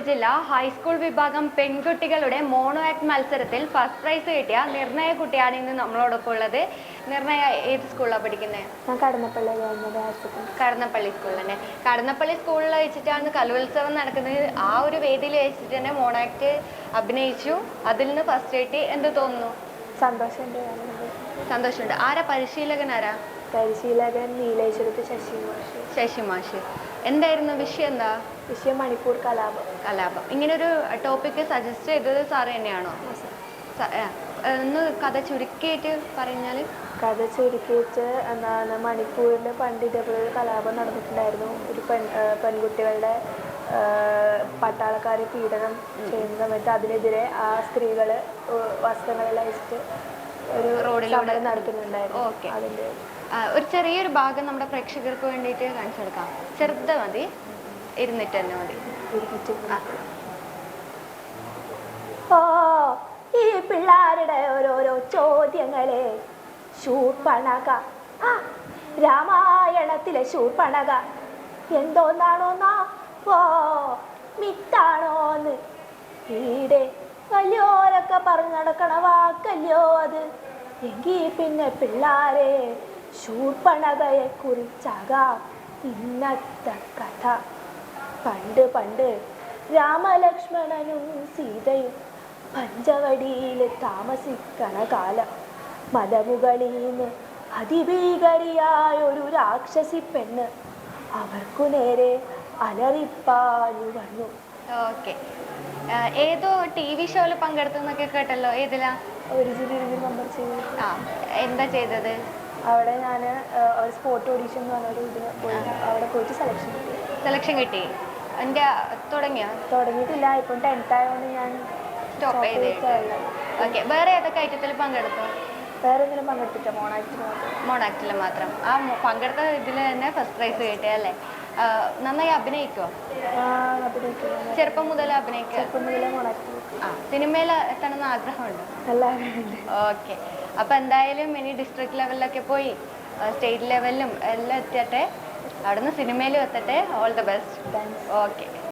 ഉപജില്ല ഹൈസ്കൂൾ വിഭാഗം പെൺകുട്ടികളുടെ മോണോ ആക്ട് മത്സരത്തിൽ ഫസ്റ്റ് പ്രൈസ് കിട്ടിയ നിർണയ കുട്ടിയാണ് ഇന്ന് നമ്മളോടൊപ്പം ഉള്ളത്. നിർണയ ഏത് സ്കൂളിലാണ് പഠിക്കുന്നത്? കടന്നപ്പള്ളി സ്കൂളിൽ തന്നെ. കടന്നപ്പള്ളി സ്കൂളിൽ വെച്ചിട്ടാണ് കലോത്സവം നടക്കുന്നത്. ആ ഒരു വേദിയിൽ വെച്ചിട്ട് തന്നെ മോണോ ആക്ട് അഭിനയിച്ചു. അതിൽ നിന്ന് ഫസ്റ്റ് കിട്ടി എന്ത് തോന്നുന്നു? സന്തോഷമുണ്ട്. സന്തോഷമുണ്ട്. ആരാ പരിശീലകൻ ആരാ? പരിശീലകൻ നീലേശ്വരത്ത് ശശി മാഷ് ശശി മാഷ് എന്തായിരുന്നു വിഷയം എന്താ? വിഷയം മണിപ്പൂർ കലാപം. കലാപം. ഇങ്ങനൊരു ടോപ്പിക്ക് സജസ്റ്റ് ചെയ്തത് സാറ് തന്നെയാണോ? ഒന്ന് കഥ ചുരുക്കിയിട്ട് പറഞ്ഞാൽ കഥ ചുരുക്കിയിട്ട് എന്താണ് മണിപ്പൂരിൽ പണ്ട് ഇതേപോലെ ഒരു കലാപം നടന്നിട്ടുണ്ടായിരുന്നു. ഒരു പെൺ പെൺകുട്ടികളുടെ പട്ടാളക്കാരെ പീഡനം ചെയ്യുന്ന സമയത്ത് അതിനെതിരെ ആ സ്ത്രീകൾ വസ്ത്രങ്ങളെല്ലാം വെച്ചിട്ട് ഒരു റോഡിലൂടെ- നടത്തുന്നുണ്ടായിരുന്നു. ഓക്കെ. അതിന്റെ ഒരു ചെറിയൊരു ഭാഗം നമ്മുടെ പ്രേക്ഷകർക്ക് വേണ്ടിയിട്ട് കാണിച്ചെടുക്കാം ചെറുത് മതി. ഇരുന്നിട്ട് തന്നെ മതി ഓ ഈ പിള്ളേരുടെ ഓരോരോ ചോദ്യങ്ങളെ ശൂർപ്പണക. ആ രാമായണത്തിലെ ശൂർപ്പണക. എന്തോന്നാണോന്നാ ഓ മിത്താണോന്ന്. ഈടെ വലിയോരൊക്കെ പറഞ്ഞു നടക്കണ വാക്കല്ലോ അത്? എങ്കിൽ പിന്നെ പിള്ളാരെ ശൂർപ്പണകയെ കുറിച്ചാകാം ഇന്നത്തെ കഥ. പണ്ട് പണ്ട് രാമലക്ഷ്മണനും സീതയും പഞ്ചവടിയിൽ താമസിക്കണ കാലം. മലമുകളിൽ നിന്ന് അതിഭീകരിയായ ഒരു രാക്ഷസി പെണ്ണ് അവർക്കു നേരെ അലറിപ്പാഞ്ഞു വന്നു. ഓക്കെ. ഏതോ ടി വി ഷോയിൽ പങ്കെടുത്തെന്നൊക്കെ കേട്ടല്ലോ. ഏതിലാ? ഒറിജിനൽ നമ്പർ ചെയ്തു. ആ എന്താ ചെയ്തത്? അവിടെ ഞാൻ ഒരു സ്പോട്ട് ഓഡീഷൻ എന്ന് പറഞ്ഞൊരു ഇതിന് പോയി. അവിടെ പോയിട്ട് സെലക്ഷൻ കിട്ടി. സെലക്ഷൻ കിട്ടി. എന്റെ തുടങ്ങിയോ? തുടങ്ങിയിട്ടില്ല. ഇപ്പം ടെൻത്ത് ആയതുകൊണ്ട് ഞാൻ സ്റ്റോപ്പ് ചെയ്ത്. ഓക്കെ വേറെ ഏതൊക്കെ ഐറ്റത്തിൽ പങ്കെടുത്തു? വേറെ എന്തെങ്കിലും പങ്കെടുത്തിട്ടോ മോണാക്ടിന് മാത്രം. മോണാക്റ്റിൽ മാത്രം. ആ പങ്കെടുത്ത ഇതിൽ തന്നെ ഫസ്റ്റ് പ്രൈസ് കിട്ടിയ അല്ലേ? നന്നായി അഭിനയിക്കോ. ചെറുപ്പം മുതൽ അഭിനയിക്കുക? ആ സിനിമയിൽ എത്തണമെന്ന് ആഗ്രഹമുണ്ട്? ഓക്കെ അപ്പൊ എന്തായാലും ഇനി ഡിസ്ട്രിക്ട് ലെവലിലൊക്കെ പോയി സ്റ്റേറ്റ് ലെവലിലും എല്ലാം എത്തട്ടെ അവിടുന്ന് സിനിമയിലും എത്തട്ടെ. All the best thanks okay